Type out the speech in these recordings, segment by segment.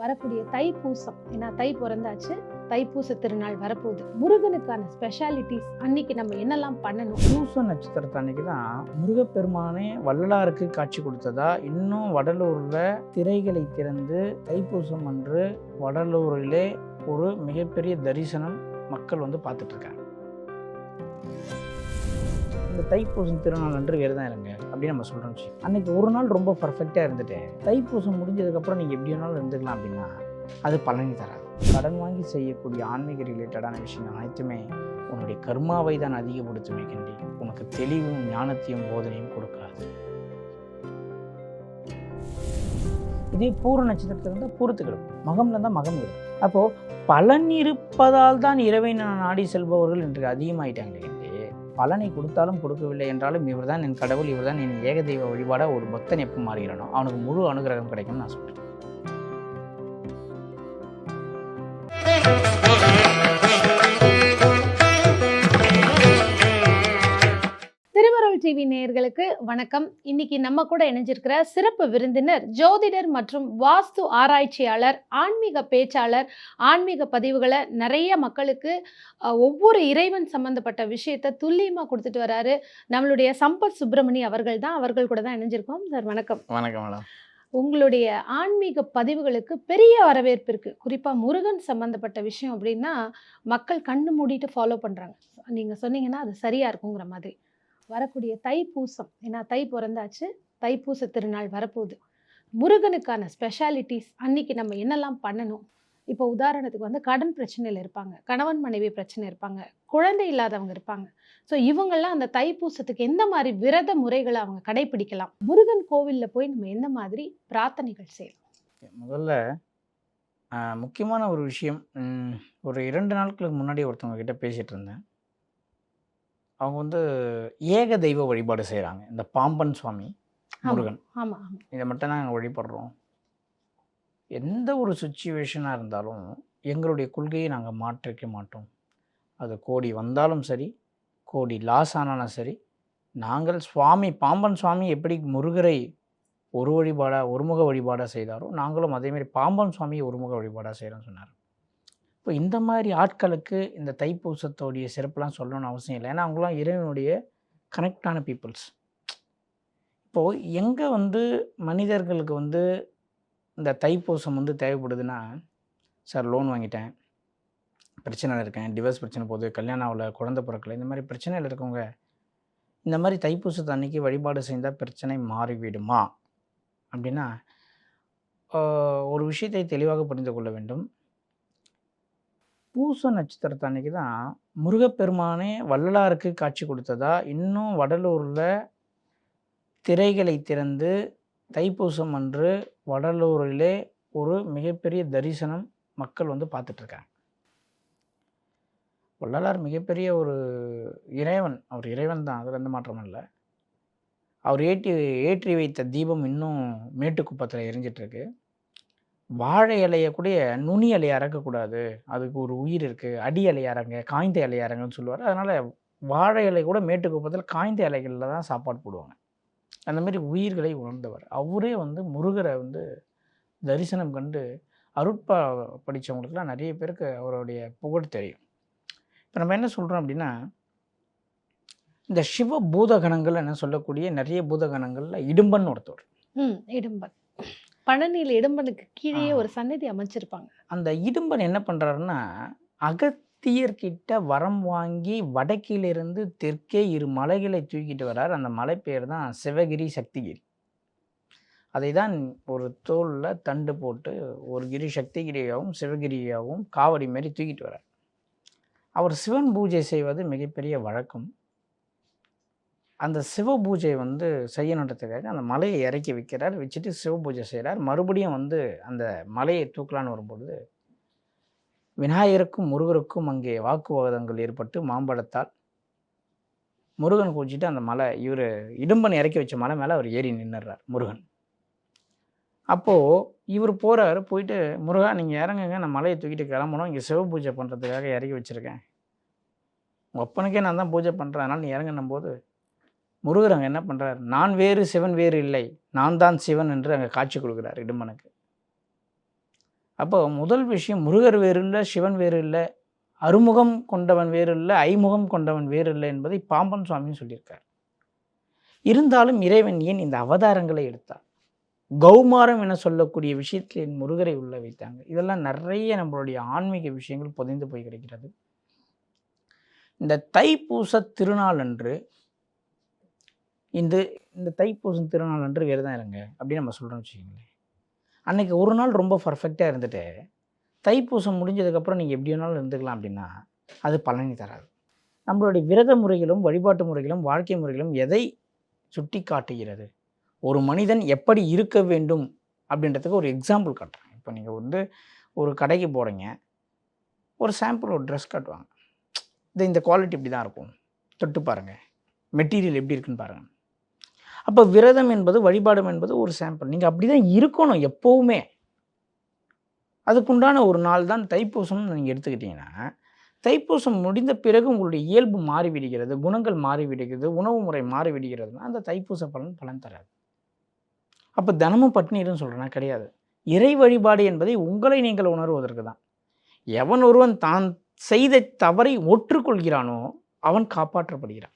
வரக்கூடிய தைப்பூசம். ஏன்னா தை பிறந்தாச்சு. தைப்பூச திருநாள் வரப்போகுது. முருகனுக்கான ஸ்பெஷாலிட்டிஸ் அன்னைக்கு நம்ம என்னெல்லாம் பண்ணணும்? பூச நட்சத்திரத்தை அன்னைக்கு தான் முருகப்பெருமானே வள்ளலாருக்கு காட்சி கொடுத்ததா இன்னும் வடலூரில் திரைகளை திறந்து தைப்பூசம் அன்று வடலூரிலே ஒரு மிகப்பெரிய தரிசனம் மக்கள் வந்து பார்த்துட்ருக்காங்க இந்த தைப்பூசம் திருநாள் அன்று விரதம் இருங்க அப்படின்னு நம்ம சொல்கிறோம் அன்னைக்கு ஒரு நாள் ரொம்ப பர்ஃபெக்டாக இருந்துட்டு தைப்பூசம் முடிஞ்சதுக்கப்புறம் நீங்கள் எப்படி வேணாலும் இருந்துக்கலாம் அப்படின்னா அது பலனி தராது. கடன் வாங்கி செய்யக்கூடிய ஆன்மீக ரிலேட்டடான விஷயங்கள் அனைத்துமே உன்னுடைய கர்மாவை தான் அதிகப்படுத்துமே கண்டி. உனக்கு தெளிவும் ஞானத்தையும் போதனையும் கொடுக்காது. இதே பூர நட்சத்திரத்தில் இருந்தால் பூரத்துக்கு மகம்ல இருந்தால் மகம் இருக்கும் அப்போது பலன் இருப்பதால் தான் இறைவை நாடி செல்பவர்கள் இன்று அதிகமாயிட்டாங்க கண்டி. பலனை கொடுத்தாலும் கொடுக்கவில்லை என்றாலும் இவர் தான் என் கடவுள் இவர் தான் என் ஏகதெய்வ வழிபாடாக ஒரு பக்தன் எப்போ மாறுகிறானோ அவனுக்கு முழு அனுகிரகம் கிடைக்கும்னு நான் சொல்கிறேன் டிவி நேயர்களுக்கு வணக்கம். இன்னைக்கு நம்ம கூட இணைஞ்சிருக்கிற சிறப்பு விருந்தினர் ஜோதிடர் மற்றும் வாஸ்து ஆராய்ச்சியாளர் ஆன்மீக பேச்சாளர் ஆன்மீக பதிவுகளை நிறைய மக்களுக்கு ஒவ்வொரு இறைவன் சம்பந்தப்பட்ட விஷயத்தை துல்லியமா கொடுத்துட்டு வராரு. நம்மளுடைய சம்பத் சுப்பிரமணி அவர்கள் தான். அவர்கள் கூட தான் இணைஞ்சிருக்கோம். சார் வணக்கம். வணக்கம் மேடம். உங்களுடைய ஆன்மீக பதிவுகளுக்கு பெரிய வரவேற்பு இருக்கு. குறிப்பா முருகன் சம்பந்தப்பட்ட விஷயம் அப்படின்னா மக்கள் கண்ணு மூடிட்டு ஃபாலோ பண்றாங்க. நீங்க சொன்னீங்கன்னா அது சரியா இருக்குங்கிற மாதிரி. வரக்கூடிய தைப்பூசம். ஏன்னா தை பிறந்தாச்சு. தைப்பூச திருநாள் வரப்போகுது. முருகனுக்கான ஸ்பெஷாலிட்டிஸ் அன்னைக்கு நம்ம என்னெல்லாம் பண்ணணும்? இப்போ உதாரணத்துக்கு வந்து கடன் பிரச்சனையில் இருப்பாங்க. கணவன் மனைவி பிரச்சனை இருப்பாங்க. குழந்தை இல்லாதவங்க இருப்பாங்க. ஸோ இவங்கெல்லாம் அந்த தைப்பூசத்துக்கு எந்த மாதிரி விரத முறைகளை அவங்க கடைபிடிக்கலாம் முருகன் கோவிலில் போய் நம்ம எந்த மாதிரி பிரார்த்தனைகள் செய்யலாம்? முதல்ல முக்கியமான ஒரு விஷயம் ஒரு இரண்டு நாட்களுக்கு முன்னாடி ஒருத்தவங்க கிட்ட பேசிகிட்டு இருந்தேன். அவங்க வந்து ஏக தெய்வ வழிபாடு செய்கிறாங்க இந்த பாம்பன் சுவாமி. முருகன். ஆமா ஆமா. இதை மட்டும் தான் நாங்கள் வழிபடுறோம். எந்த ஒரு சுச்சுவேஷனாக இருந்தாலும் எங்களுடைய கொள்கையை நாங்கள் மாற்றிக்க மாட்டோம். அது கோடி வந்தாலும் சரி கோடி லாஸ் ஆனாலும் சரி நாங்கள் சுவாமி பாம்பன் சுவாமி எப்படி முருகரை ஒரு வழிபாடாக ஒருமுக வழிபாடாக செய்தாரோ நாங்களும் அதேமாதிரி பாம்பன் சுவாமியை ஒருமுக வழிபாடாக செய்கிறோம்னு சொன்னார். இப்போ இந்த மாதிரி ஆட்களுக்கு இந்த தைப்பூசத்தோடைய சிறப்புலாம் சொல்லணும்னு அவசியம் இல்லை. ஏன்னா அவங்களாம் இறைவனுடைய கனெக்டான பீப்புள்ஸ். இப்போது எங்கே வந்து மனிதர்களுக்கு வந்து இந்த தைப்பூசம் வந்து தேவைப்படுதுன்னா சார் லோன் வாங்கிட்டேன். பிரச்சனையில் இருக்கேன். டிவோர்ஸ் பிரச்சனை போகுது. கல்யாணம் ஆகல. குழந்தை பிறக்கல. இந்த மாதிரி பிரச்சனையில் இருக்கவங்க இந்த மாதிரி தைப்பூசத்து அன்னைக்கு வழிபாடு செய்தால் பிரச்சனை மாறிவிடுமா? அப்படின்னா ஒரு விஷயத்தை தெளிவாக புரிந்து கொள்ள வேண்டும். பூச நட்சத்திரத்து அன்னைக்கு தான் முருகப்பெருமானே வள்ளலாருக்கு காட்சி கொடுத்ததா? இன்னும் வடலூரில் திரைகளை திறந்து தைப்பூசம் அன்று வடலூரிலே ஒரு மிகப்பெரிய தரிசனம் மக்கள் வந்து பார்த்துட்ருக்காங்க. வள்ளலார் மிகப்பெரிய ஒரு இறைவன். அவர் இறைவன் தான். அதில் எந்த மாற்றமும் இல்லை. அவர் ஏற்றி ஏற்றி வைத்த தீபம் இன்னும் மேட்டுக்குப்பத்தில் எரிஞ்சிட்ருக்கு. வாழை இலையை கூட நுனி இலையை அறக்கக்கூடாது அதுக்கு ஒரு உயிர் இருக்குது அடி இலையை அறங்க காய்ந்த இலையை அறங்கன்னு சொல்லுவார். அதனால் வாழை இலை கூட மேட்டுக்குப்பத்தில் காய்ந்த இலைகளில் தான் சாப்பாடு போடுவாங்க. அந்த மாதிரி உயிர்களை உணர்ந்தவர். அவரே வந்து முருகரை வந்து தரிசனம் கண்டு அருட்பா படித்தவங்களுக்குலாம் நிறைய பேருக்கு அவருடைய புகழ் தெரியும். இப்போ நம்ம என்ன சொல்கிறோம் அப்படின்னா இந்த சிவ பூதகணங்கள் என்ன சொல்லக்கூடிய நிறைய பூதகணங்களில் இடும்பன் ஒருத்தவர். இடும்பன். பழனியில் இடும்பனுக்கு கீழே. ஒரு சன்னதி அமைச்சிருப்பாங்க. அந்த இடும்பன் என்ன பண்ணுறாருன்னா அகத்தியர்கிட்ட வரம் வாங்கி வடக்கிலிருந்து தெற்கே இரு மலைகளை தூக்கிட்டு வரார் அந்த மலை பேர் தான் சிவகிரி சக்திகிரி. அதை தான் ஒரு தோலில் தண்டு போட்டு ஒரு கிரி சக்திகிரியாகவும் சிவகிரியாகவும் காவடி மாரி தூக்கிட்டு வரார் அவர் சிவன் பூஜை செய்வது மிகப்பெரிய வழக்கம். அந்த சிவ பூஜை வந்து செய்யணுன்றதுக்காக அந்த மலையை இறக்கி வைக்கிறார் வச்சுட்டு சிவ பூஜை செய்கிறார் மறுபடியும் வந்து அந்த மலையை தூக்கலான்னு வரும்பொழுது விநாயகருக்கும் முருகருக்கும் அங்கே வாக்குவாதங்கள் ஏற்பட்டு மாம்பழத்தால் முருகன் குளிச்சுட்டு அந்த மலை இவர் இடும்பன் இறக்கி வச்ச மலை மேலே அவர் ஏறி நின்றுறார் முருகன். அப்போது இவர் போகிறாரு போயிட்டு முருகா நீங்கள் இறங்குங்க நான் மலையை தூக்கிட்டு கிளம்பணும். இங்கே சிவ பூஜை பண்ணுறதுக்காக இறக்கி வச்சுருக்கேன். உங்கள் அப்பனுக்கே நான் தான் பூஜை பண்ணுறேன் அதனால் நீ இறங்குனும் போது முருகர் அங்கே என்ன பண்ணுறார் நான் வேறு சிவன் வேறு இல்லை. நான் தான் சிவன் என்று அங்கே காட்சி கொடுக்குறார் இடும்பனுக்கு. அப்போ முதல் விஷயம் முருகர் வேறு இல்லை சிவன் வேறு இல்லை அறுமுகம் கொண்டவன் வேறு இல்லை ஐமுகம் கொண்டவன் வேறு இல்லை என்பதை பாம்பன் சுவாமியும் சொல்லியிருக்கார். இருந்தாலும் இறைவன் ஏன் இந்த அவதாரங்களை எடுத்தார்? கௌமாரம் என சொல்லக்கூடிய விஷயத்தில் என் முருகரை உள்ள வைத்தாங்க. இதெல்லாம் நிறைய நம்மளுடைய ஆன்மீக விஷயங்கள் புதைந்து போய் கிடைக்கிறது. இந்த தைப்பூச திருநாள் அன்று இந்த இந்த தைப்பூசம் திருநாள் அன்று வேறு தான் இருங்க அப்படின்னு நம்ம சொல்கிறோம்னு வச்சுக்கோங்களேன். அன்னைக்கு ஒரு நாள் ரொம்ப பர்ஃபெக்டாக இருந்துட்டு தைப்பூசம் முடிஞ்சதுக்கப்புறம் நீங்கள் எப்படி வேணாலும் இருந்துக்கலாம் அப்படின்னா அது பலனை தராது. நம்மளுடைய விரத முறைகளும் வழிபாட்டு முறைகளும் வாழ்க்கை முறைகளும் எதை சுட்டி காட்டுகிறது ஒரு மனிதன் எப்படி இருக்க வேண்டும் அப்படின்றதுக்கு ஒரு எக்ஸாம்பிள் காட்டுறேன். இப்போ நீங்கள் வந்து ஒரு கடைக்கு போகிறீங்க ஒரு சாம்பிள் ஒரு ட்ரெஸ் காட்டுவாங்க. இது இந்த குவாலிட்டி இப்படி தான் இருக்கும். தொட்டு பாருங்கள் மெட்டீரியல் எப்படி இருக்குன்னு பாருங்கள் அப்போ விரதம் என்பது வழிபாடும் என்பது ஒரு சாம்பிள் நீங்கள் அப்படி தான் இருக்கணும் எப்போவுமே. அதுக்குண்டான ஒரு நாள் தான் தைப்பூசம்னு நீங்கள் எடுத்துக்கிட்டிங்கன்னா தைப்பூசம் முடிந்த பிறகு உங்களுடைய இயல்பு மாறிவிடுகிறது குணங்கள் மாறிவிடுகிறது உணவு முறை மாறிவிடுகிறதுனா அந்த தைப்பூச பலன் பலன் தராது. அப்போ தினமும் பட்னின்னு சொல்கிறேன்னா கிடையாது. இறை வழிபாடு என்பதை உங்களை நீங்கள் உணர்வதற்கு தான். எவன் ஒருவன் தான் செய்த தவறை ஒற்றுக்கொள்கிறானோ அவன் காப்பாற்றப்படுகிறான்.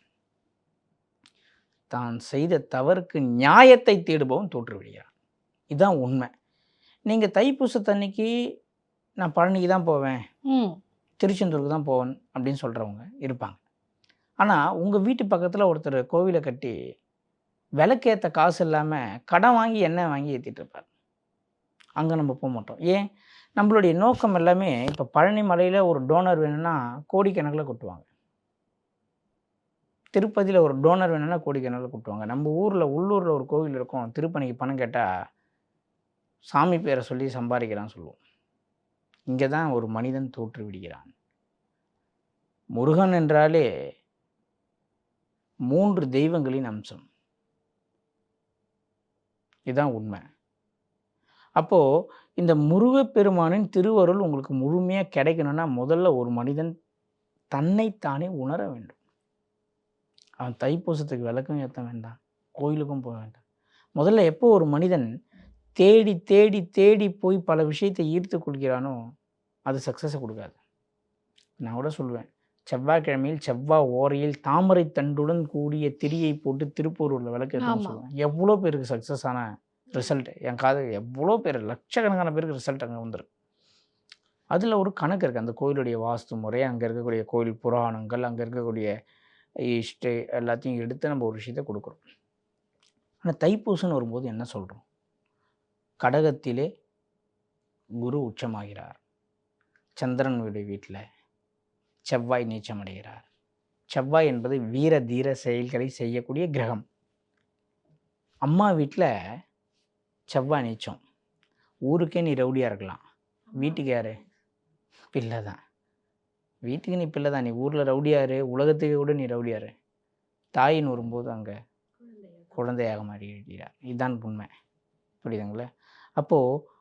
தான் செய்த தவறுக்கு நியாயத்தை தேடுபவன் தோற்று விடுகிறான் இதுதான் உண்மை நீங்கள் தைப்பூசத்தன்னைக்கு நான் பழனிக்கு தான் போவேன் திருச்செந்தூருக்கு தான் போவேன் அப்படின்னு சொல்கிறவங்க இருப்பாங்க. ஆனால் உங்கள் வீட்டு பக்கத்தில் ஒருத்தர் கோவிலை கட்டி விளக்கேற்ற காசு இல்லாமல் கடன் வாங்கி எண்ணெய் வாங்கி ஏற்றிட்டு இருப்பார். அங்கே நம்ம போக மாட்டோம். ஏன்? நம்மளுடைய நோக்கம் எல்லாமே இப்போ பழனி மலையில் ஒரு டோனர் வேணும்னா கோடிக்கணக்கில் கொட்டுவாங்க. திருப்பதியில் ஒரு டோனர் வேணும்னா கோடிக்கணக்கில் கொட்டுவாங்க நம்ம ஊரில் உள்ளூரில் ஒரு கோவில் இருக்கும். திருப்பணிக்கு பணம் கேட்டால் சாமி பேரை சொல்லி சம்பாதிக்கிறான்னு சொல்லுவோம். இங்கே தான் ஒரு மனிதன் தோற்று விடுகிறான். முருகன் என்றாலே மூன்று தெய்வங்களின் அம்சம். இதுதான் உண்மை. அப்போது இந்த முருகப்பெருமானின் திருவருள் உங்களுக்கு முழுமையாக கிடைக்கணும்னா முதல்ல ஒரு மனிதன் தன்னைத்தானே உணர வேண்டும். அவன் தைப்பூசத்துக்கு விளக்கம் ஏற்ற வேண்டாம். கோயிலுக்கும் போக வேண்டாம். முதல்ல எப்போ ஒரு மனிதன் தேடி தேடி தேடி போய் பல விஷயத்தை ஈர்த்து கொள்கிறானோ அது சக்ஸஸை கொடுக்காது. நான் கூட சொல்லுவேன் செவ்வாய்க்கிழமையில் செவ்வாய் ஓரையில் தாமரை தண்டுடன் கூடிய திரியை போட்டு திருப்பூரூரில் விளக்கேற்றணும்னு ஆமா. சொல்லுவேன். எவ்வளோ பேருக்கு சக்ஸஸ் ஆன ரிசல்ட் என் காது எவ்வளோ பேர் லட்சக்கணக்கான பேருக்கு ரிசல்ட் அங்கே வந்திருக்கு அதில் ஒரு கணக்கு இருக்குது அந்த கோயிலுடைய வாஸ்து முறை அங்கே இருக்கக்கூடிய கோயில் புராணங்கள் அங்கே இருக்கக்கூடிய இஷ்டை எல்லாத்தையும் எடுத்து நம்ம ஒரு விஷயத்தை கொடுக்குறோம். ஆனால் தைப்பூசம்னு வரும்போது என்ன சொல்கிறோம் கடகத்திலே குரு உச்சமாகிறார். சந்திரனுடைய வீட்டில் செவ்வாய் நீச்சமடைகிறார். செவ்வாய் என்பது வீர தீர செயல்களை செய்யக்கூடிய கிரகம். அம்மா வீட்டில் செவ்வாய் நீச்சம். ஊருக்கே நீ ரவுடியாக இருக்கலாம். வீட்டுக்கு யார்? பிள்ளை தான். வீட்டுக்கு நீ பிள்ளை தான். நீ ஊரில் ரவுடியாரு உலகத்துக்கு கூட நீ ரவுடியாரு. தாயின்னு வரும்போது அங்கே குழந்தையாக மாறிவிடுகிறார் இதுதான் உண்மை. புரியுதுங்களா? அப்போது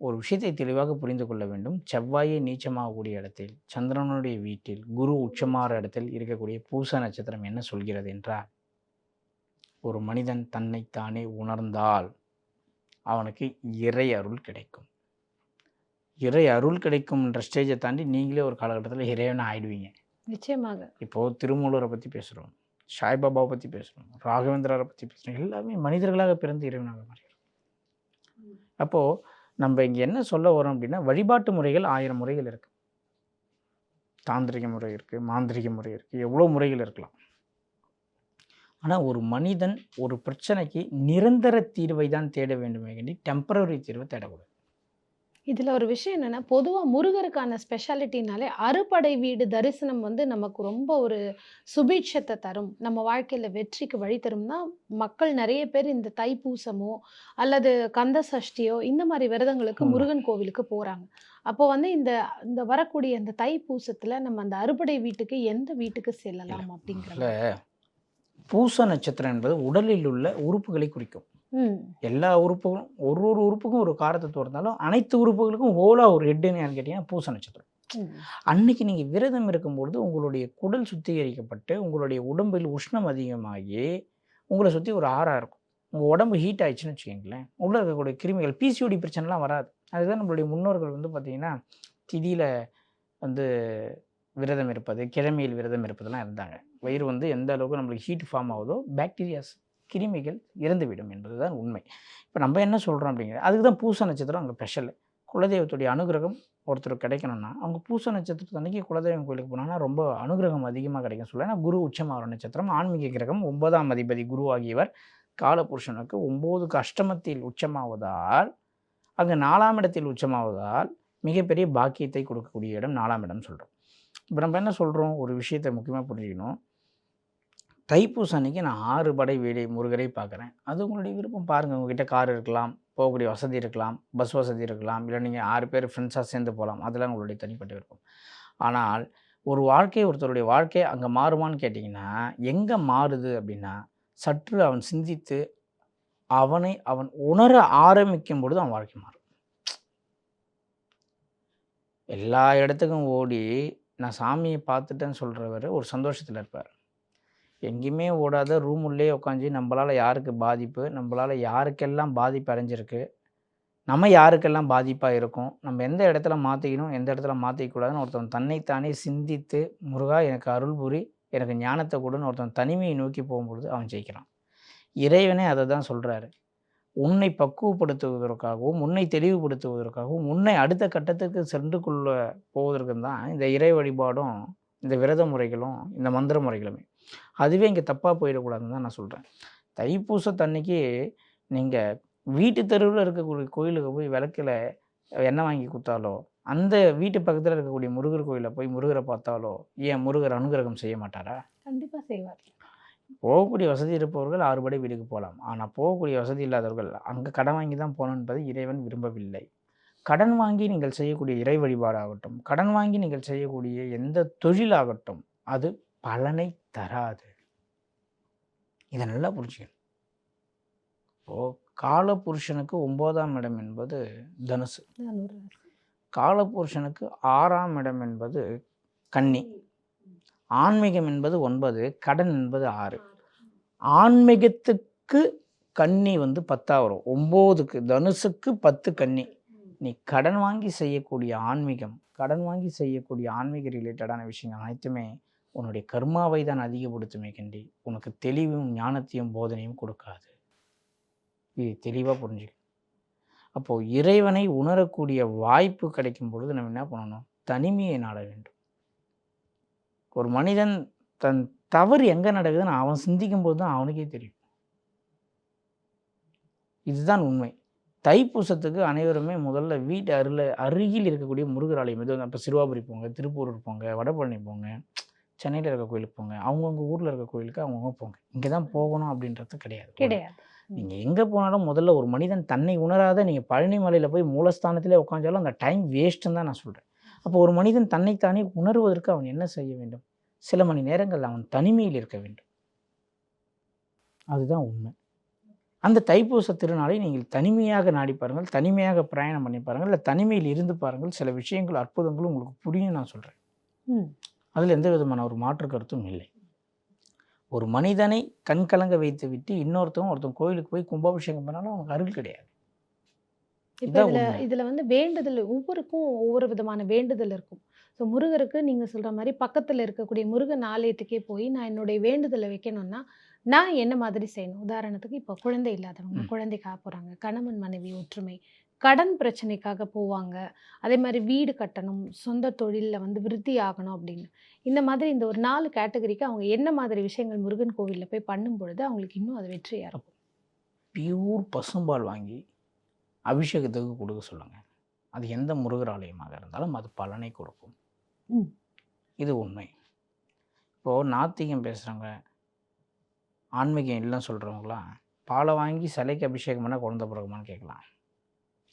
ஒரு விஷயத்தை தெளிவாக புரிந்து கொள்ள வேண்டும். செவ்வாயை நீச்சமாகக்கூடிய இடத்தில் சந்திரனுடைய வீட்டில் குரு உச்சமாற இடத்தில் இருக்கக்கூடிய பூச நட்சத்திரம் என்ன சொல்கிறது என்றால் ஒரு மனிதன் தன்னைத்தானே உணர்ந்தால் அவனுக்கு இறை அருள் கிடைக்கும். இறை அருள் கிடைக்கும்ன்ற ஸ்டேஜை தாண்டி நீங்களே ஒரு காலகட்டத்தில் இறைவனை ஆயிடுவீங்க. நிச்சயமாக. இப்போது திருமூலரை பற்றி பேசுகிறோம் சாய்பாபாவை பற்றி பேசுகிறோம் ராகவேந்திரரை பற்றி பேசுகிறோம் எல்லாமே மனிதர்களாக பிறந்து இறைவனாக மாறுகிறோம் அப்போது நம்ம இங்கே என்ன சொல்ல வரோம் அப்படின்னா வழிபாட்டு முறைகள் ஆயிரம் முறைகள் இருக்குது தாந்திரிக முறை இருக்குது மாந்திரிக முறை இருக்குது எவ்வளோ முறைகள் இருக்கலாம். ஆனால் ஒரு மனிதன் ஒரு பிரச்சனைக்கு நிரந்தர தீர்வை தான் தேட வேண்டுமே வேண்டி டெம்பரரி தீர்வை தேடக்கூடாது. இதுல ஒரு விஷயம் என்னன்னா பொதுவா முருகருக்கான ஸ்பெஷாலிட்டினாலே அறுபடை வீடு தரிசனம் வந்து நமக்கு ரொம்ப ஒரு சுபீட்சத்தை தரும். நம்ம வாழ்க்கையில வெற்றிக்கு வழி தரும்னா மக்கள் நிறைய பேர் இந்த தைப்பூசமோ அல்லது கந்த சஷ்டியோ இந்த மாதிரி விரதங்களுக்கு. முருகன் கோவிலுக்கு போறாங்க. அப்போ வந்து இந்த இந்த வரக்கூடிய இந்த தைப்பூசத்துல நம்ம அந்த அறுபடை வீட்டுக்கு எந்த வீட்டுக்கு செல்லலாம் அப்படிங்கிற அதில் பூச நட்சத்திரம் என்பது உடலில் உள்ள உறுப்புகளை குறிக்கும். எல்லா உறுப்புகளும் ஒரு ஒரு உறுப்புக்கும் ஒரு காரத்தத்துவம் இருந்தாலும் அனைத்து உறுப்புகளுக்கும் ஹோலாக ஒரு ஹெட்டுன்னு யாருன்னு கேட்டிங்கன்னா பூச நட்சத்திரம். அன்னைக்கு நீங்கள் விரதம் இருக்கும்பொழுது உங்களுடைய குடல் சுத்திகரிக்கப்பட்டு உங்களுடைய உடம்பில் உஷ்ணம் அதிகமாகி உங்களை சுற்றி ஒரு ஆறா இருக்கும். உங்கள் உடம்பு ஹீட் ஆயிடுச்சுன்னு வச்சுக்கிங்களேன் உள்ளே இருக்கக்கூடிய கிருமிகள் பிசிஓடி பிரச்சனைலாம் வராது. அதுதான் நம்மளுடைய முன்னோர்கள் வந்து பார்த்திங்கன்னா திதியில் வந்து விரதம் இருப்பது கிழமையில் விரதம் இருப்பதெல்லாம் இருந்தாங்க. வயிறு வந்து எந்த அளவுக்கு நம்மளுக்கு ஹீட் ஃபார்ம் ஆகுதோ பாக்டீரியாஸ் கிருமிகள் இறந்துவிடும் என்பது தான் உண்மை. இப்போ நம்ம என்ன சொல்கிறோம் அப்படிங்கிறது அதுக்கு தான் பூச நட்சத்திரம் அங்கே ஸ்பெஷல் குலதெய்வத்துடைய அனுகிரகம் ஒருத்தர் கிடைக்கணும்னா அவங்க பூச நட்சத்திரத்து அன்னைக்கு குலதெய்வம் கோயிலுக்கு போனாங்கன்னா ரொம்ப அனுகிரகம் அதிகமாக கிடைக்கும் சொல்ல. ஏன்னா குரு உச்சமாகிற நட்சத்திரம் ஆன்மீக கிரகம் ஒன்பதாம் அதிபதி குரு ஆகியவர் காலபுருஷனுக்கு ஒம்பது கஷ்டமத்தில் உச்சமாவதால் அங்கே நாலாம் இடத்தில் உச்சமாவதால் மிகப்பெரிய பாக்கியத்தை கொடுக்கக்கூடிய இடம் நாலாம் இடம் சொல்கிறோம் இப்போ நம்ம என்ன சொல்கிறோம் ஒரு விஷயத்தை முக்கியமாக புரிஞ்சுக்கணும். தைப்பூசம் அன்னைக்கு நான் ஆறு படை வீடு முருகரை பார்க்குறேன். அது உங்களுடைய விருப்பம். பாருங்கள் உங்ககிட்ட கார் இருக்கலாம் போகக்கூடிய வசதி இருக்கலாம் பஸ் வசதி இருக்கலாம் இல்லை நீங்கள் ஆறு பேர் ஃப்ரெண்ட்ஸாக சேர்ந்து போகலாம். அதெல்லாம் உங்களுடைய தனிப்பட்ட விருப்பம். ஆனால் ஒரு வாழ்க்கை ஒருத்தருடைய வாழ்க்கை அங்கே மாறுமான்னு கேட்டிங்கன்னா எங்கே மாறுது அப்படின்னா சற்று அவன் சிந்தித்து அவனை அவன் உணர ஆரம்பிக்கும் பொழுது அவன் வாழ்க்கை மாறும். எல்லா இடத்துக்கும் ஓடி நான் சாமியை பார்த்துட்டேன்னு சொல்கிறவர் ஒரு சந்தோஷத்தில் இருப்பார். எங்கேயுமே ஓடாத ரூம் உள்ளே உட்காந்து நம்மளால் யாருக்கு பாதிப்பு நம்மளால் யாருக்கெல்லாம் பாதிப்பு அடைஞ்சிருக்கு நம்ம யாருக்கெல்லாம் பாதிப்பாக இருக்கும் நம்ம எந்த இடத்துல மாற்றிக்கணும் எந்த இடத்துல மாற்றிக்கூடாதுன்னு ஒருத்தன் தன்னைத்தானே சிந்தித்து முருகா எனக்கு அருள் புரி எனக்கு ஞானத்தை கொடுன்னு ஒருத்தன் தனிமையை நோக்கி போகும்பொழுது அவன் ஜெயிக்கிறான். இறைவனே அதை தான் சொல்கிறாரு உன்னை பக்குவப்படுத்துவதற்காகவும் உன்னை தெளிவுபடுத்துவதற்காகவும் உன்னை அடுத்த கட்டத்துக்கு சென்று கொள்ள போவதற்கும் தான் இந்த இறை வழிபாடும் இந்த விரத முறைகளும் இந்த மந்திர முறைகளுமே. அதுவே இங்கே தப்பாக போயிடக்கூடாதுன்னு தான் நான் சொல்கிறேன் தைப்பூசத்தன்னைக்கு நீங்கள் வீட்டு தெருவில் இருக்கக்கூடிய கோயிலுக்கு போய் விளக்கில் எண்ணெய் வாங்கி கொடுத்தாலோ அந்த வீட்டு பக்கத்தில் இருக்கக்கூடிய முருகர் கோயிலில் போய் முருகரை பார்த்தாலோ ஏன் முருகர் அனுகிரகம் செய்ய மாட்டாரா? கண்டிப்பா செய்வார். போகக்கூடிய வசதி இருப்பவர்கள் ஆறுபடை வீடுக்கு போகலாம். ஆனால் போகக்கூடிய வசதி இல்லாதவர்கள் அங்கே கடன் வாங்கி தான் போகணும் என்பதை இறைவன் விரும்பவில்லை. கடன் வாங்கி நீங்கள் செய்யக்கூடிய இறை வழிபாடாகட்டும் கடன் வாங்கி நீங்கள் செய்யக்கூடிய எந்த தொழிலாகட்டும் அது பலனை தராது. இதை நல்லா புரிஞ்சுக்கணும். இப்போ காலபுருஷனுக்கு ஒன்பதாம் இடம் என்பது தனுசு. காலபுருஷனுக்கு ஆறாம் இடம் என்பது கன்னி. ஆன்மீகம் என்பது ஒன்பது கடன் என்பது ஆறு. ஆன்மீகத்துக்கு கன்னி வந்து பத்தா வரும். ஒம்போதுக்கு தனுசுக்கு பத்து கன்னி. நீ கடன் வாங்கி செய்யக்கூடிய ஆன்மீகம் கடன் வாங்கி செய்யக்கூடிய ஆன்மீக ரிலேட்டடான விஷயங்கள் அனைத்துமே உன்னுடைய கர்மாவை தான் அதிகப்படுத்துமே கண்டி. உனக்கு தெளிவும் ஞானத்தையும் போதனையும் கொடுக்காது. இது தெளிவாக புரிஞ்சுக்க. அப்போது இறைவனை உணரக்கூடிய வாய்ப்பு கிடைக்கும் பொழுது நம்ம என்ன பண்ணணும்? தனிமையை நாட வேண்டும். ஒரு மனிதன் தன் தவறு எங்கே நடக்குதுன்னு அவன் சிந்திக்கும் போது தான் அவனுக்கே தெரியும். இதுதான் உண்மை. தைப்பூசத்துக்கு அனைவருமே முதல்ல வீட்டு அருகில் அருகில் இருக்கக்கூடிய முருகர் ஆலயம் இது அப்போ சிறுவாபுரி போங்க திருப்பூர் போங்க வடபழனி போங்க சென்னையில் இருக்க கோயிலுக்கு போங்க. அவங்கவுங்க ஊரில் இருக்க கோயிலுக்கு அவங்கவுங்க போங்க. இங்கே தான் போகணும் அப்படின்றது கிடையாது. கிடையாது. நீங்கள் எங்கே போனாலும் முதல்ல ஒரு மனிதன் தன்னை உணராத நீங்கள் பழனி மலையில் போய் மூலஸ்தானத்திலே உட்காந்தாலும் அந்த டைம் வேஸ்ட்டுன்னு தான் நான் சொல்கிறேன் அப்போ ஒரு மனிதன் தன்னைத்தானே உணர்வதற்கு அவன் என்ன செய்ய வேண்டும்? சில மணி நேரங்கள் அவன் தனிமையில் இருக்க வேண்டும். அதுதான் உண்மை. அந்த தைப்பூச திருநாளை நீங்கள் தனிமையாக நாடி பாருங்கள். தனிமையாக பிரயாணம் பண்ணி பாருங்கள். இல்லை தனிமையில் இருந்து பாருங்கள். சில விஷயங்கள் அற்புதங்களும் உங்களுக்கு புரியும் நான் சொல்கிறேன். அதில் எந்த விதமான ஒரு மாற்று கருத்தும் இல்லை. ஒரு மனிதனை கண் கலங்க வைத்து விட்டு இன்னொருத்தவன் ஒருத்தன் கோயிலுக்கு போய் கும்பாபிஷேகம் பண்ணாலும் அவனுக்கு அருள் கிடையாது. இப்போ இதுல வந்து வேண்டுதல் ஒவ்வொருக்கும் ஒவ்வொரு விதமான வேண்டுதல் இருக்கும். ஸோ முருகருக்கு நீங்க சொல்ற மாதிரி பக்கத்துல இருக்கக்கூடிய முருகன் ஆலயத்துக்கே போய் நான் என்னுடைய வேண்டுதலை வைக்கணும்னா நான் என்ன மாதிரி செய்யணும்? உதாரணத்துக்கு இப்போ குழந்தை இல்லாதவங்க ம். குழந்தைக்காக போறாங்க கணவன் மனைவி ஒற்றுமை கடன் பிரச்சனைக்காக போவாங்க. அதே மாதிரி வீடு கட்டணும் சொந்த தொழிலில் வந்து விருத்தி ஆகணும் அப்படின்னு. இந்த மாதிரி இந்த ஒரு நாலு கேட்டகரிக்கு அவங்க என்ன மாதிரி விஷயங்கள் முருகன் கோவிலில் போய் பண்ணும் பொழுது அவங்களுக்கு இன்னும் அது வெற்றியாக இருக்கும்? பியூர் பசும்பால் வாங்கி அபிஷேகத்துக்கு கொடுக்க சொல்லுங்க. அது எந்த முருகர் ஆலயமாக இருந்தாலும் அது பலனை கொடுக்கும். இது உண்மை. இப்போது நாத்திகம் பேசுகிறவங்க ஆன்மீகம் இல்லைன்னு சொல்கிறவங்களாம் பாலை வாங்கி சிலைக்கு அபிஷேகம் பண்ணால் குழந்தை பிறகுமான்னு கேட்கலாம்.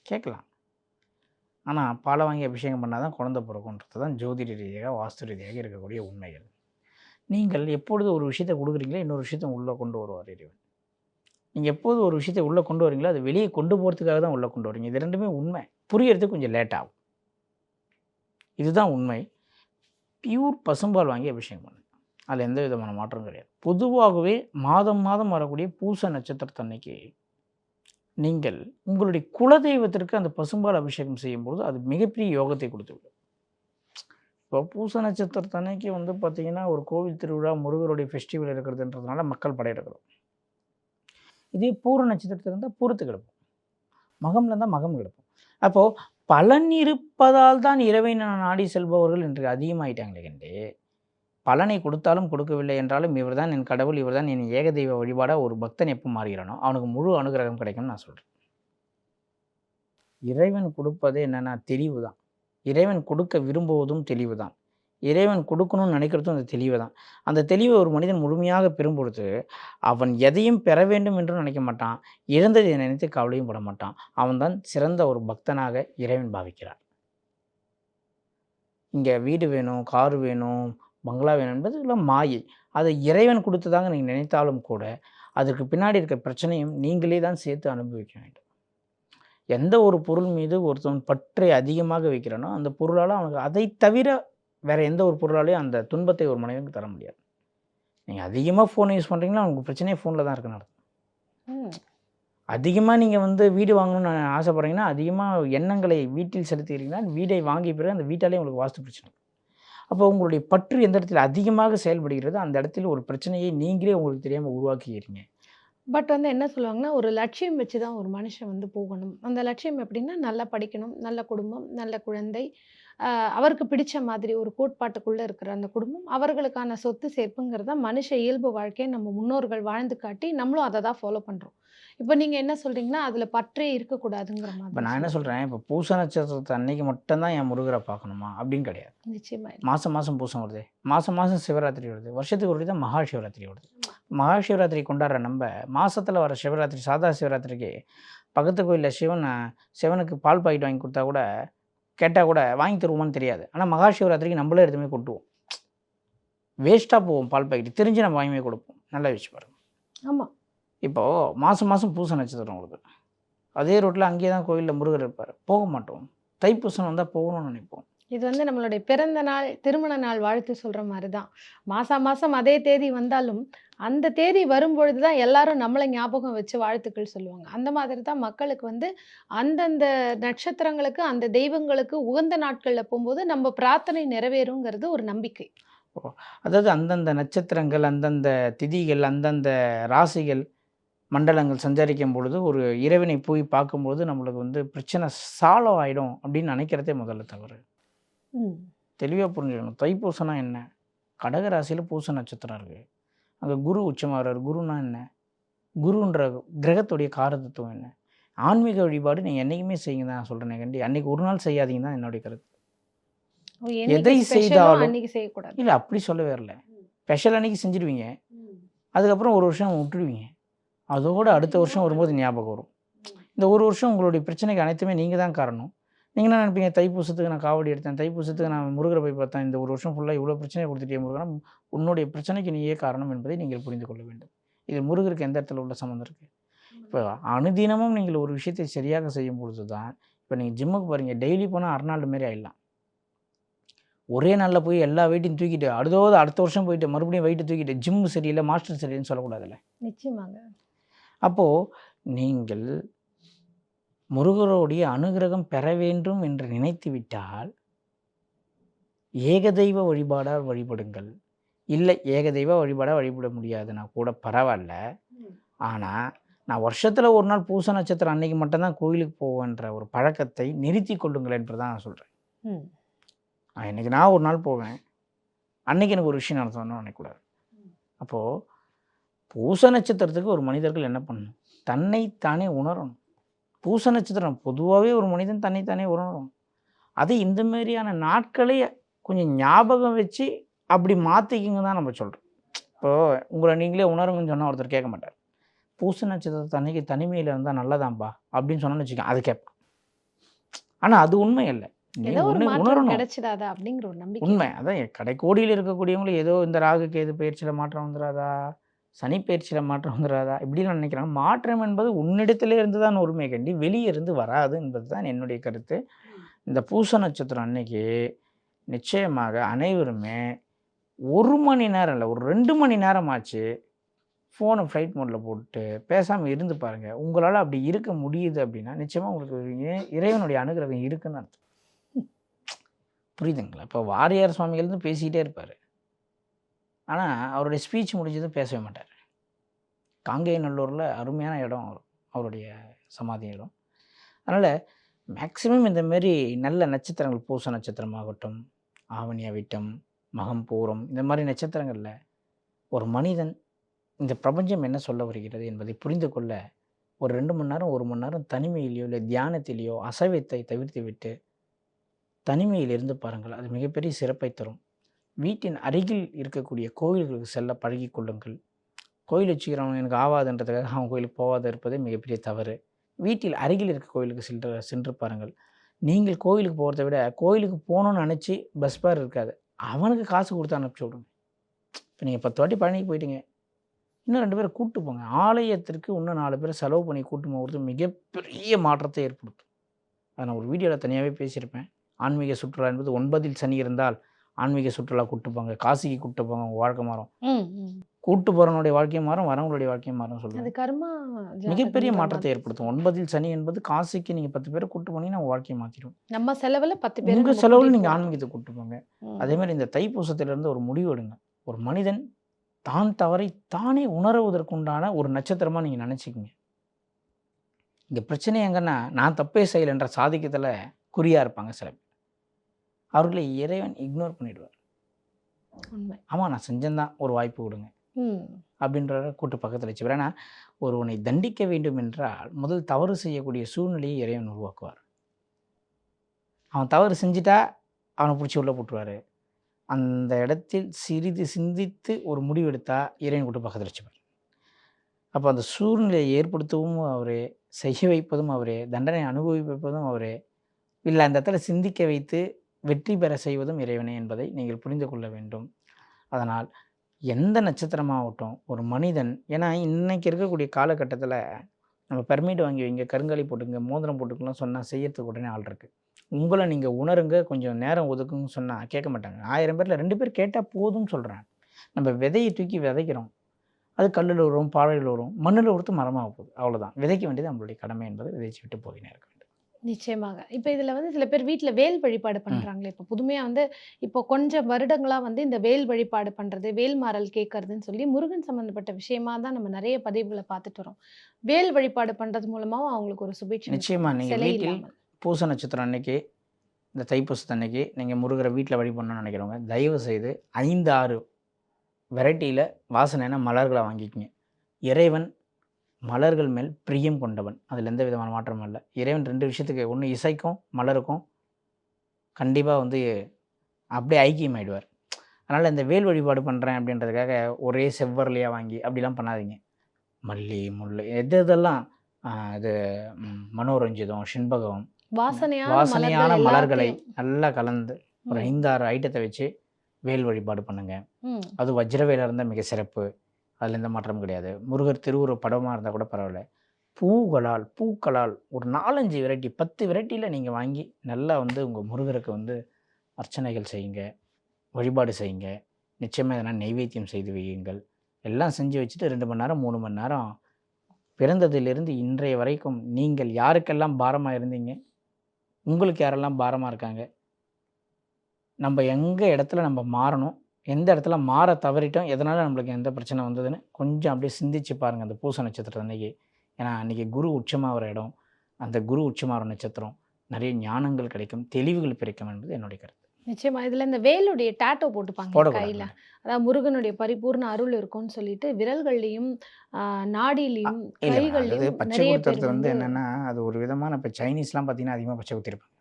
கேட்கலாம். ஆனால் பாலை வாங்கி அபிஷேகம் பண்ணால் தான் குழந்தை பிறக்குன்றது தான் ஜோதிட ரீதியாக வாஸ்து ரீதியாக இருக்கக்கூடிய உண்மைகள். நீங்கள் எப்பொழுது ஒரு விஷயத்தை கொடுக்குறீங்களோ இன்னொரு விஷயத்தை உள்ளே கொண்டு வருவார் இறைவன். நீங்கள் எப்போது ஒரு விஷயத்தை உள்ளே கொண்டு வரீங்களோ அதை வெளியே கொண்டு போகிறதுக்காக தான் உள்ளே கொண்டு வரீங்க. இது ரெண்டுமே உண்மை. புரியறதுக்கு கொஞ்சம் லேட் ஆகும். இதுதான் உண்மை. பியூர் பசும்பால் வாங்கி அபிஷேகம் பண்ணு. அதில் எந்த விதமான மாற்றம் கிடையாது. பொதுவாகவே மாதம் மாதம் வரக்கூடிய பூச நட்சத்திரத்தன்னைக்கு நீங்கள் உங்களுடைய குலதெய்வத்திற்கு அந்த பசும்பால் அபிஷேகம் செய்யும்போது அது மிகப்பெரிய யோகத்தை கொடுத்துவிடும். இப்போ பூச நட்சத்திரத்தன்னைக்கு வந்து பார்த்திங்கன்னா ஒரு கோவில் திருவிழா முருகருடைய ஃபெஸ்டிவல் இருக்கிறதுன்றதுனால மக்கள் படையெடுக்கிறோம். இதே பூர நட்சத்திரத்துக்கு இருந்தால் பூரத்து கிடப்போம் மகம்ல இருந்தால் மகம் கிடப்போம் அப்போது பலன் இருப்பதால் தான் இறைவை நாடி செல்பவர்கள் இன்று அதிகமாயிட்டாங்களே கண்டு. பலனை கொடுத்தாலும் கொடுக்கவில்லை என்றாலும் இவர்தான் என் கடவுள் இவர் தான் என் ஏகதெய்வ வழிபாடாக ஒரு பக்தன் எப்போ மாறுகிறானோ அவனுக்கு முழு அனுகிரகம் கிடைக்கும்னு நான் சொல்கிறேன் இறைவன் கொடுப்பது என்னென்னா தெளிவு தான் இறைவன் கொடுக்க விரும்புவதும் தெளிவு தான் இறைவன் கொடுக்கணும்னு நினைக்கிறதும் அந்த தெளிவு தான் அந்த தெளிவை ஒரு மனிதன் முழுமையாக பெறும் பொழுது அவன் எதையும் பெற வேண்டும் என்றும் நினைக்க மாட்டான். இழந்ததை நினைத்து கவலையும் பட மாட்டான். அவன்தான் சிறந்த ஒரு பக்தனாக இறைவன் பாவிக்கிறார் இங்கே வீடு வேணும் கார் வேணும் பங்களா வேணும் என்பது எல்லாம் மாயை. அதை இறைவன் கொடுத்ததாக நீங்கள் நினைத்தாலும் கூட அதற்கு பின்னாடி இருக்க பிரச்சனையும் நீங்களே தான் சேர்த்து அனுபவிக்க வேண்டும். எந்த ஒரு பொருள் மீது ஒருத்தன் பற்றை அதிகமாக வைக்கிறானோ அந்த பொருளால் அவனுக்கு அதை தவிர வேற எந்த ஒரு பொருளாலையும் அந்த துன்பத்தை ஒரு மனிதனுக்கு தர முடியாது. நீங்கள் அதிகமாக ஃபோன் யூஸ் பண்ணுறீங்களா உங்களுக்கு பிரச்சனையே ஃபோனில் தான் இருக்குன்னு அர்த்தம். அதிகமாக நீங்கள் வந்து வீடு வாங்கணும்னு ஆசைப்பட்றீங்கன்னா அதிகமாக எண்ணங்களை வீட்டில் செலுத்துகிறீங்கன்னா வீடை வாங்கிய பிறகு அந்த வீட்டாலே உங்களுக்கு வாஸ்து பிரச்சனை. அப்போ உங்களுடைய பற்று எந்த இடத்துல அதிகமாக செயல்படுகிறதோ? அந்த இடத்துல ஒரு பிரச்சனையை நீங்களே உங்களுக்கு தெரியாமல் உருவாக்கிக்கிறீங்க பட் வந்து என்ன சொல்லுவாங்கன்னா ஒரு லட்சியம் வச்சு தான் ஒரு மனுஷன் வந்து போகணும். அந்த லட்சியம் எப்படின்னா நல்லா படிக்கணும் நல்ல குடும்பம் நல்ல குழந்தை அவருக்கு பிடிச்ச மாதிரி ஒரு கோட்பாட்டுக்குள்ளே இருக்கிற அந்த குடும்பம் அவர்களுக்கான சொத்து சேர்ப்புங்கிறத மனுஷ இயல்பு வாழ்க்கையை நம்ம முன்னோர்கள் வாழ்ந்து காட்டி நம்மளும் அதை தான் ஃபாலோ பண்ணுறோம் இப்போ நீங்கள் என்ன சொல்கிறீங்கன்னா அதில் பற்றே இருக்கக்கூடாதுங்கிற இப்போ மாதிரி நான் என்ன சொல்கிறேன் இப்போ பூச நட்சத்திரத்தை அன்னைக்கு மட்டும்தான் என் முருகரை பார்க்கணுமா? அப்படின்னு கிடையாது. நிச்சயமா இல்லை. மாதம் மாதம் பூசம் வருது. மாதம் மாதம் சிவராத்திரி வருது. வருஷத்துக்கு ஒரு தான் மகா சிவராத்திரி வருது. மகா சிவராத்திரி கொண்டாடுற நம்ம மாசத்துல வர சிவராத்திரி சாதா சிவராத்திரிக்கு பக்கத்து கோயிலில் சிவன் சிவனுக்கு பால் பாக்கெட் வாங்கி கொடுத்தா கூட கேட்டால் கூட வாங்கி தருவோமான்னு தெரியாது. ஆனால் மகா சிவராத்திரிக்கு நம்மளே எடுத்துமே கொட்டுவோம். வேஸ்ட்டாக போவோம் பால் பாக்கெட். தெரிஞ்சு நம்ம வாங்கி கொடுப்போம். நல்லா வச்சு பாருங்க. ஆமா. இப்போது மாதம் மாதம் பூசம் நட்சத்திரம் உங்களுக்கு அதே ரோட்டில் அங்கேயே தான் கோயிலில் முருகர் இருப்பார். போக மாட்டோம். தைப்பூசம் வந்தால் போகணும்னு நினைப்போம். இது வந்து நம்மளுடைய பிறந்த நாள் திருமண நாள் வாழ்த்து சொல்கிற மாதிரி தான் மாதம் மாதம் அதே தேதி வந்தாலும் அந்த தேதி வரும்பொழுது தான் எல்லாரும் நம்மளை ஞாபகம் வச்சு வாழ்த்துக்கள் சொல்லுவாங்க. அந்த மாதிரி தான் மக்களுக்கு வந்து அந்தந்த நட்சத்திரங்களுக்கு அந்த தெய்வங்களுக்கு உகந்த நாட்களில் போகும்போது நம்ம பிரார்த்தனை நிறைவேறுங்கிறது ஒரு நம்பிக்கை. அதாவது அந்தந்த நட்சத்திரங்கள் அந்தந்த திதிகள் அந்தந்த ராசிகள் மண்டலங்கள் சஞ்சரிக்கும் பொழுது ஒரு இறைவனை போய் பார்க்கும்போது நம்மளுக்கு வந்து பிரச்சனை சால்வ் ஆகிடும் அப்படின்னு நினைக்கிறதே முதல்ல தவறு. தெளிவாக புரிஞ்சுக்கணும். தைப்பூசம்னா என்ன? கடக ராசியில் பூச நட்சத்திரம் இருக்குது அங்கே குரு உச்சமாகிறார் குருனா என்ன? குருன்ற கிரகத்துடைய காரதத்துவம் என்ன? ஆன்மீக வழிபாடு நீங்கள் என்றைக்குமே செய்யுங்க தான் நான் சொல்கிறேன் கண்டி. அன்னைக்கு ஒரு நாள் செய்யாதீங்க தான் என்னுடைய கருத்து. எதை செய்தாலும் இல்லை அப்படி சொல்லவே வரல. ஸ்பெஷல் அன்னைக்கு செஞ்சிடுவீங்க அதுக்கப்புறம் ஒரு வருஷம் விட்டுடுவீங்க அதோடு அடுத்த வருஷம் வரும்போது ஞாபகம் வரும். இந்த ஒரு வருஷம் உங்களுடைய பிரச்சனைக்கு அனைத்துமே நீங்கள் தான் காரணம். நீங்கள் என்ன நினைப்பீங்க? தைப்பூசத்துக்கு நான் காவடி எடுத்தேன். தைப்பூசத்துக்கு நான் முருகரை போய் பார்த்தேன். இந்த ஒரு வருஷம் ஃபுல்லாக இவ்வளோ பிரச்சனை கொடுத்துட்டே முருகனா. உன்னுடைய பிரச்சனைக்கு நீயே காரணம் என்பதை நீங்கள் புரிந்து கொள்ள வேண்டும். இது முருகருக்கு எந்த இடத்துல உள்ள சம்மந்தம் இருக்குது இப்போ அனுதினமும் நீங்கள் ஒரு விஷயத்தை சரியாக செய்யும் பொழுது தான் இப்போ நீங்கள் ஜிம்முக்கு போகிறீங்க டெய்லி போனால் அறுநாள் மாரி ஆயிடலாம். ஒரே நாளில் போய் எல்லா வெயிட்டையும் தூக்கிட்டு அடுத்தவது அடுத்த வருஷம் போயிட்டு மறுபடியும் வெயிட்டை தூக்கிட்டு ஜிம்மு சரியில்லை மாஸ்டர் சரியில்லைன்னு சொல்லக்கூடாதுல்ல? நிச்சயமாங்க. அப்போது நீங்கள் முருகருடைய அனுகிரகம் பெற வேண்டும் என்று நினைத்து விட்டால் ஏகதெய்வ வழிபாடால் வழிபடுங்கள். இல்லை ஏகதெய்வ வழிபாடாக வழிபட முடியாதுன்னா கூட பரவாயில்ல. ஆனால் நான் வருஷத்தில் ஒரு நாள் பூச நட்சத்திரம் அன்னைக்கு மட்டும்தான் கோயிலுக்கு போவேன்ற ஒரு பழக்கத்தை நிறுத்தி கொள்ளுங்கள் என்று தான் நான் சொல்கிறேன் இன்னைக்கு நான் ஒரு நாள் போவேன். அன்னைக்கு எனக்கு ஒரு விஷயம் நடத்தணும்னு நினைக்கக்கூடாது அப்போது பூச நட்சத்திரத்துக்கு ஒரு மனிதர்கள் என்ன பண்ணணும்? தன்னைத்தானே உணரணும். பூச நட்சத்திரம் பொதுவாகவே ஒரு மனிதன் தன்னைத்தானே உணரணும். அதை இந்த மாதிரியான நாட்களை கொஞ்சம் ஞாபகம் வச்சு அப்படி மாற்றிக்கிங்க தான் நம்ம சொல்கிறோம் இப்போது உங்களை நீங்களே உணருங்கன்னு சொன்னால் ஒருத்தர் கேட்க மாட்டார். பூச நட்சத்திரத்தை அன்னைக்கு தனிமையில் இருந்தால் நல்லதாம்பா அப்படின்னு சொன்னோன்னு வச்சுக்கோங்க அது கேட்பேன் ஆனால் அது உண்மை இல்லை உண்மை அதான் கடைக்கோடியில் இருக்கக்கூடியவங்களும் ஏதோ இந்த ராகு கேது பயிற்சியில் மாற்றம் வந்துடாதா சனி பயிற்சியில் மாற்றம் வந்துடாதா இப்படின்னு நினைக்கிறாங்க. மாற்றம் என்பது உன்னிடத்திலே இருந்து தான் உரிமை கண்டி வெளியே இருந்து வராது என்பது தான் என்னுடைய கருத்து. இந்த பூச நட்சத்திரம் அன்னைக்கு நிச்சயமாக அனைவருமே ஒரு மணி நேரம் இல்லை ஒரு ரெண்டு மணி நேரம் ஆச்சு ஃபோனை ஃப்ளைட் மோடில் போட்டு பேசாமல் இருந்து பாருங்கள் உங்களால் அப்படி இருக்க முடியுது அப்படின்னா நிச்சயமாக உங்களுக்கு இறைவனுடைய அனுகிரகம் இருக்குன்னு அர்த்தம். புரியுதுங்களா? இப்போ வாரியார் சுவாமிகள் பேசிக்கிட்டே இருப்பார். ஆனால் அவருடைய ஸ்பீச் முடிஞ்சதும் பேசவே மாட்டார். காங்கேயநல்லூரில் அருமையான இடம் அவர் அவருடைய சமாதி இடம். அதனால் மேக்சிமம் இந்தமாரி நல்ல நட்சத்திரங்கள் பூச நட்சத்திரமாகட்டும் ஆவணியா அவிட்டம் மகம் பூரம் இந்த மாதிரி நட்சத்திரங்களில் ஒரு மனிதன் இந்த பிரபஞ்சம் என்ன சொல்ல வருகிறது என்பதை புரிந்து கொள்ள ஒரு ரெண்டு மணி நேரம் ஒரு மணி நேரம் தனிமையிலேயோ இல்லை தியானத்திலேயோ அசைவத்தை தவிர்த்து விட்டு தனிமையில் இருந்து பாருங்கள். அது மிகப்பெரிய சிறப்பை தரும். வீட்டின் அருகில் இருக்கக்கூடிய கோயில்களுக்கு செல்ல பழகி கொள்ளுங்கள். கோயில் வச்சுக்கிறவங்க எனக்கு ஆவாதுன்றதுக்காக அவன் கோயிலுக்கு போகாத இருப்பதே மிகப்பெரிய தவறு. வீட்டில் அருகில் இருக்க கோயிலுக்கு சென்று சென்று பாருங்கள். நீங்கள் கோயிலுக்கு போகிறத விட கோயிலுக்கு போகணும்னு நினச்சி பஸ் பார் இருக்காது. அவனுக்கு காசு கொடுத்து அனுப்பிச்சி விடுங்க. இப்போ நீங்கள் பத்து வாட்டி பழனிக்கு போயிட்டீங்க. இன்னும் ரெண்டு பேரை கூட்டு போங்க. ஆலயத்திற்கு இன்னும் நாலு பேரை செலவு பண்ணி கூட்டு போகிறது மிகப்பெரிய மாற்றத்தை ஏற்படுத்தும். அதை நான் ஒரு வீடியோவில் தனியாகவே பேசியிருப்பேன். ஆன்மீக சுற்றுலா என்பது ஒன்பதில் சனி இருந்தால் ஆன்மீக சுற்றுலா கூட்டு போங்க காசிக்கு கூட்டு போங்க உங்கள் வாழ்க்கை மாறும். கூட்டு போகிறவனுடைய வாழ்க்கையும் மாறும் வரவங்களுடைய வாழ்க்கையும் மாறும் சொல்லுவேன் கர்மா மிகப்பெரிய மாற்றத்தை. ஏற்படுத்தும் ஒன்பதில் சனி என்பது காசிக்கு நீங்கள் பத்து பேரை கூட்டு போனீங்கன்னா உங்கள் வாழ்க்கையை மாற்றிடும் நம்ம செலவுல பத்து பேர் உங்கள் செலவில் நீங்கள். ஆன்மீகத்தை கூட்டு போங்க. அதே மாதிரி இந்த தைப்பூசத்திலிருந்து ஒரு முடிவு எடுங்க ஒரு மனிதன் தான் தவறை தானே உணருவதற்குண்டான ஒரு நட்சத்திரமாக நீங்கள் நினச்சிக்கிங்க இந்த பிரச்சனை எங்கன்னா நான் தப்பே செய்யலைன்ற சாதிக்கத்தில் குறியாக இருப்பாங்க சில பேர் அவர்களை இறைவன் இக்னோர் பண்ணிடுவார். ஆமாம் நான் செஞ்சேன்தான் ஒரு வாய்ப்பு கொடுங்க. அப்படின்ற கூட்டு பக்கத்தில் வச்சு ஏன்னா ஒருவனை தண்டிக்க வேண்டும் என்றால் முதல் தவறு செய்யக்கூடிய சூழ்நிலையை இறைவன் உருவாக்குவார். அவன் தவறு செஞ்சிட்டா அவனை பிடிச்சி உள்ள போட்டுருவாரு. அந்த இடத்தில் சிறிது சிந்தித்து ஒரு முடிவு இறைவன் கூட்டு பக்கத்தில் வச்சுப்பார் அப்போ அந்த சூழ்நிலையை ஏற்படுத்தவும் அவரே செய்ய வைப்பதும் அவரே தண்டனை அனுபவிப்பதும் அவரே இல்லை அந்த இடத்துல சிந்திக்க வைத்து வெற்றி பெற செய்வதும் இறைவனே என்பதை நீங்கள் புரிந்து கொள்ள வேண்டும். அதனால் எந்த நட்சத்திரமாகட்டும் ஒரு மனிதன் ஏன்னா இன்னைக்கு இருக்கக்கூடிய காலகட்டத்தில் நம்ம பெர்மிட் வாங்கி வைங்க கருங்காலி போட்டுங்க மோதிரம் போட்டுக்கலாம் சொன்னால் செய்யறதுக்கு உடனே ஆள் இருக்குது உங்களை நீங்கள் உணருங்க கொஞ்சம் நேரம் ஒதுக்குன்னு சொன்னால் கேட்க மாட்டாங்க. ஆயிரம் பேரில் ரெண்டு பேர் கேட்டால் போதும்னு சொல்கிறேன் நம்ம விதையை தூக்கி விதைக்கிறோம். அது கல்லில் வரும் பாறையில் வரும் மண்ணில் ஒருத்து மரமாக போகுது. அவ்வளோதான் விதைக்க வேண்டியது நம்மளுடைய கடமை என்பதை விதைச்சு விட்டு போயினே இருக்க நிச்சயமாக. இப்போ இதுல வந்து சில பேர் வீட்ல வேல் வழிபாடு பண்றாங்களே இப்போ புதுமையா வந்து இப்போ கொஞ்சம் வருடங்களா வந்து இந்த வேல் வழிபாடு பண்றது வேல் மாறல் கேட்கறதுன்னு சொல்லி முருகன் சம்பந்தப்பட்ட விஷயமா தான் நம்ம நிறைய பதிவுகளை பார்த்துட்டு வரோம். வேல் வழிபாடு பண்றது மூலமாவும் அவங்களுக்கு ஒரு சுபிட்சம் நிச்சயமா நீங்கள் வீட்டில் பூச நட்சத்திரம் அன்னைக்கு இந்த தைப்பூசத்து அன்னைக்கு நீங்கள் முருகரை வீட்டில் வழிபடணும்னு நினைக்கிறவங்க தயவு செய்து ஐந்து ஆறு வெரைட்டியில் வாசனைனா மலர்களை வாங்கிக்கங்க. இறைவன் மலர்கள் மேல் பிரியம் கொண்டவன். அதில் எந்த விதமான மாற்றமும் இல்லை. இறைவன் ரெண்டு விஷயத்துக்கு ஒன்று இசைக்கும் மலருக்கும் கண்டிப்பாக வந்து அப்படியே ஐக்கியமாயிடுவார். அதனால் இந்த வேல் வழிபாடு பண்ணுறேன் அப்படின்றதுக்காக ஒரே செவ்வரலையாக வாங்கி அப்படிலாம் பண்ணாதீங்க. மல்லி முல்லை எது இதெல்லாம் இது மனோரஞ்சிதம் செண்பகம் வாசனையான வாசனையான மலர்கள். நல்லா கலந்து ஒரு ம், ஐந்து ஆறு ஐட்டத்தை வச்சு வேல் வழிபாடு பண்ணுங்க. அது வஜ்ரவேலாக இருந்தால் மிக சிறப்பு. அதில் எந்த மாற்றமும் கிடையாது. முருகர் திருவுருவ படமாக இருந்தால் கூட பரவாயில்ல. பூக்களால் பூக்களால் ஒரு நாலஞ்சு வெரைட்டி பத்து வெரைட்டியில் நீங்கள் வாங்கி நல்லா வந்து உங்கள் முருகருக்கு வந்து அர்ச்சனைகள் செய்யுங்க வழிபாடு செய்யுங்க. நிச்சயமாக எதனால் நெய்வேத்தியம் செய்து வையுங்கள். எல்லாம் செஞ்சு வச்சுட்டு ரெண்டு மணி நேரம் மூணு மணி நேரம் பிறந்ததிலிருந்து இன்றைய வரைக்கும் நீங்கள் யாருக்கெல்லாம் பாரமாக இருந்தீங்க? உங்களுக்கு யாரெல்லாம் பாரமாக இருக்காங்க? நம்ம எங்கே இடத்துல நம்ம மாறணும்? எந்த இடத்துல மாற தவறிட்டோம் எதனால் நம்மளுக்கு எந்த பிரச்சனை வந்ததுன்னு கொஞ்சம் அப்படியே சிந்திச்சு பாருங்கள் அந்த பூச நட்சத்திரம் அன்னைக்கு. ஏன்னா அன்றைக்கி குரு உச்சமாகிற இடம் அந்த குரு உச்சமாகிற நட்சத்திரம் நிறைய ஞானங்கள் கிடைக்கும் தெளிவுகள் பிறக்கும் என்பது என்னுடைய கருத்து. நிச்சயமா. இதுல இந்த வேலுடைய டாட்டோ போட்டுப்பாங்க கையில. அதாவது முருகனுடைய பரிபூர்ண அருள் இருக்கும்னு சொல்லிட்டு விரல்கள்லயும் அது கைகள்லயும் பச்சை குத்துறது வந்து என்னென்னா அது ஒரு விதமான இப்போ சைனீஸ்லாம் பார்த்தீங்கன்னா அதிகமாக பச்சை குத்திருப்பாங்க.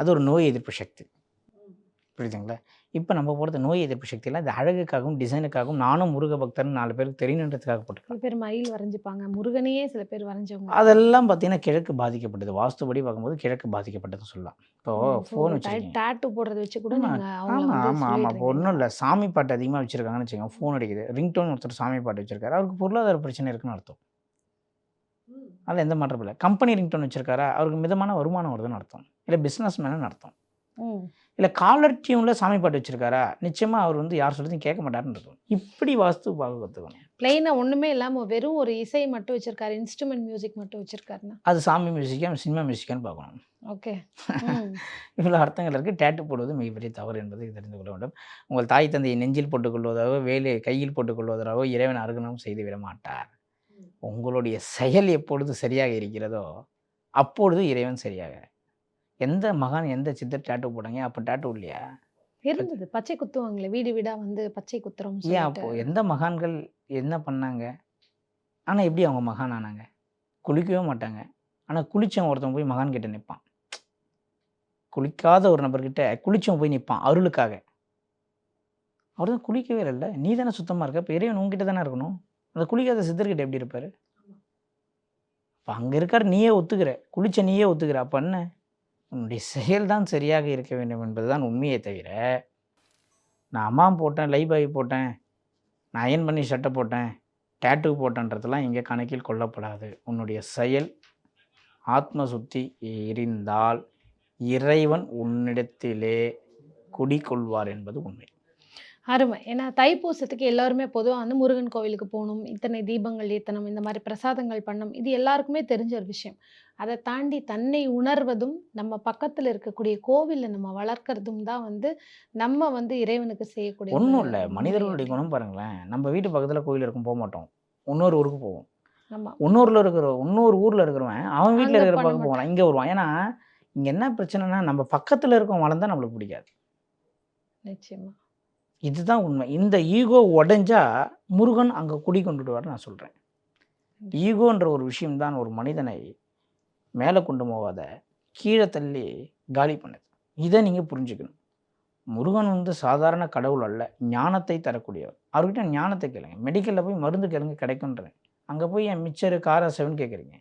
அது ஒரு நோய் எதிர்ப்பு சக்தி. புரியுதுங்களா? இப்போ நம்ம போகிறது நோய் எதிர்ப்பு சக்தியில் அது அழகுக்காகவும் டிசைனுக்காகவும் நானும் முருக பக்தர்னு நாலு பேருக்கு தெரியணுன்றதுக்காக சில பேர் மயில் வரைஞ்சுப்பாங்க. முருகனையே சில பேர் வரைஞ்சவங்க. அதெல்லாம் பார்த்தீங்கன்னா கிழக்கு பாதிக்கப்பட்டது. வாஸ்துபடி பார்க்கும்போது கிழக்கு பாதிக்கப்பட்டதுன்னு சொல்லலாம். இப்போ ஃபோன் வச்சுருக்கீங்க டாட்டூ போடுறத வச்சு கூட ஆமாம் ஆமாம் ஆமாம் இப்போ. ஒன்றும் இல்லை. சாமி பாட்டு அதிகமாக வச்சுருக்காங்கன்னு வச்சுக்கோங்க. ஃபோன் அடிக்குது. ரிங்டோன் ஒருத்தர் சாமி பாட்டு வச்சுருக்காரு. அவருக்கு பொருளாதார பிரச்சனை இருக்குன்னு அர்த்தம். அதில் எந்த மாற்றம் இல்லை. கம்பெனி ரிங்டோன் வச்சுருக்காரா? அவருக்கு மிதமான வருமானம் வருதுன்னு அர்த்தம். இல்லை பிஸ்னஸ் மேனு அர்த்தம் இல்லை காலர் டியூனில் சாமி பாட்டு வச்சுருக்காரா? நிச்சயமாக அவர் வந்து யார் சொல்றதையும் கேட்க மாட்டாருன்னு இப்படி வாஸ்து பார்க்க கற்றுக்கணும் பிளெயினாக ஒன்றுமே இல்லாமல் வெறும் ஒரு இசை மட்டும் வச்சிருக்காரு இன்ஸ்ட்ருமெண்ட் மியூசிக் மட்டும் வச்சிருக்காருன்னா? அது சாமி மியூசிக்கா சினிமா மியூசிக்கான்னு பார்க்கணும். ஓகே இவ்வளோ அர்த்தங்கள் இருக்குது டேட்டு போடுவது மிகப்பெரிய தவறு என்பதை தெரிந்து கொள்ள வேண்டும். உங்கள் தாய் தந்தையை நெஞ்சில் போட்டுக்கொள்வதாகவோ வேலை கையில் போட்டுக்கொள்வதாகவோ இறைவன் அருகணம் செய்து விட மாட்டார். உங்களுடைய செயல் எப்பொழுது சரியாக இருக்கிறதோ அப்பொழுது இறைவன் சரியாக எந்த மகான் எந்த சித்தர் டேட்டு போட்டாங்க? அப்போ டேட்டு இல்லையா? இருந்தது. பச்சை குத்துவாங்களே வீடு வீடா வந்து பச்சை குத்துறோம் ஏன் அப்போ? எந்த மகான்கள் என்ன பண்ணாங்க? ஆனால் எப்படி அவங்க மகான் ஆனாங்க? குளிக்கவே மாட்டாங்க. ஆனால் குளிச்சவன் ஒருத்தன் போய் மகான் கிட்ட நிற்பான் குளிக்காத ஒரு நபர்கிட்ட குளிச்சவன் போய் நிற்பான் அருளுக்காக. அவர் தான் குளிக்கவே இல்லை நீ தானே சுத்தமாக இருக்க? இப்போ இறைவன் உங்ககிட்ட தானே இருக்கணும்? அந்த குளிக்காத சித்தர்கிட்ட எப்படி இருப்பார்? இப்போ அங்கே இருக்கார் நீயே ஒத்துக்கிற. குளிச்ச நீயே ஒத்துக்கிற. அப்போ என்ன? உன்னுடைய செயல்தான் சரியாக இருக்க வேண்டும் என்பதுதான் உண்மையே தவிர நான் அம்மா போட்டேன் லைவ் போட்டேன் நான் அயன் பண்ணி சட்டை போட்டேன் டேட்டு போட்டேன்றதெல்லாம் இங்கே கணக்கில் கொள்ளப்படாது. உன்னுடைய செயல் ஆத்ம சுத்தி இருந்தால் இறைவன் உன்னிடத்திலே குடிக்கொள்வார் என்பது உண்மை. அருமை. ஏன்னா தைப்பூசத்துக்கு எல்லாருமே பொதுவாக வந்து முருகன் கோவிலுக்கு போகணும் இத்தனை தீபங்கள் ஏத்தனம் இந்த மாதிரி பிரசாதங்கள் பண்ணணும் இது எல்லாருக்குமே தெரிஞ்ச ஒரு விஷயம். அதை தாண்டி தன்னை உணர்வதும் நம்ம பக்கத்தில் இருக்கக்கூடிய கோவிலில் நம்ம வளர்க்கறதும் தான் வந்து நம்ம வந்து இறைவனுக்கு செய்யக்கூடிய ஒன்றும் இல்லை. மனிதர்களுடைய. குணம் பாருங்களேன். நம்ம வீட்டு பக்கத்தில் கோயில் இருக்கும் போக மாட்டோம். இன்னொரு ஊருக்கு போவோம். இன்னொருல இருக்கிற இன்னொரு ஊரில் இருக்கிறவன் அவன் வீட்டில் இருக்கிற பக்கம் போவான் இங்கே வருவான். ஏன்னா இங்கே என்ன பிரச்சனைனா நம்ம பக்கத்தில் இருக்கவன் வளர்ந்தா நம்மளுக்கு பிடிக்காது. நிச்சயமா. இதுதான் உண்மை. இந்த ஈகோ உடைஞ்சா முருகன் அங்கே குடி கொண்டுடுவார் நான் சொல்கிறேன் ஈகோன்ற ஒரு விஷயம்தான் ஒரு மனிதனை மேலே கொண்டு போகாத கீழே தள்ளி காலி பண்ணுது இதை நீங்கள் புரிஞ்சுக்கணும். முருகன் வந்து சாதாரண கடவுள் அல்ல ஞானத்தை தரக்கூடியவர். அவர்கிட்ட ஞானத்தை கேளுங்க. மெடிக்கலில் போய் மருந்து கேளுங்க கிடைக்குன்றேன் அங்கே போய் என் மிச்சரு கார செவன் கேட்குறீங்க.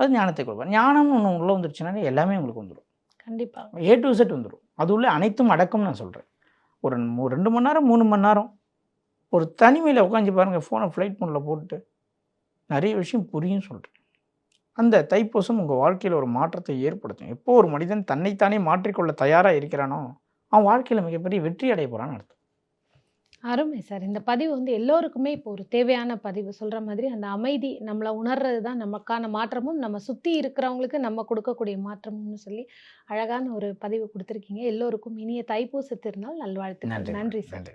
அது ஞானத்தை கொடுப்பார். ஞானம்னு ஒன்று உள்ளே வந்துருச்சுனாலே எல்லாமே உங்களுக்கு வந்துடும் கண்டிப்பா. ஏ டு செட் வந்துடும் அது உள்ள அனைத்தும் அடக்கம் நான் சொல்கிறேன் ஒரு ரெண்டு மணி நேரம் மூணு மணி நேரம். ஒரு தனிமையில் உட்காந்து பாருங்கள் ஃபோனை ஃப்ளைட் மோடில் போட்டு நிறைய விஷயம் புரியும் சொல்கிறேன் அந்த தைப்பூசம் உங்கள் வாழ்க்கையில் ஒரு மாற்றத்தை ஏற்படுத்தும். எப்போ ஒரு மனிதன் தன்னைத்தானே மாற்றிக்கொள்ள தயாராக இருக்கிறானோ அவன் வாழ்க்கையில் மிகப்பெரிய வெற்றி அடைய போகிறான்னு அர்த்தம். அருமை சார். இந்த பதிவு வந்து எல்லோருக்குமே இப்போ ஒரு தேவையான பதிவு. சொல்ற மாதிரி அந்த அமைதி நம்மளை உணர்றது தான் நமக்கான மாற்றமும் நம்ம சுத்தி இருக்கிறவங்களுக்கு நம்ம கொடுக்கக்கூடிய மாற்றமும்னு சொல்லி அழகான ஒரு பதிவு கொடுத்துருக்கீங்க. எல்லோருக்கும் இனிய தைப்பூச திருநாள் நல்வாழ்த்துக்கள் நன்றி நன்றி சார்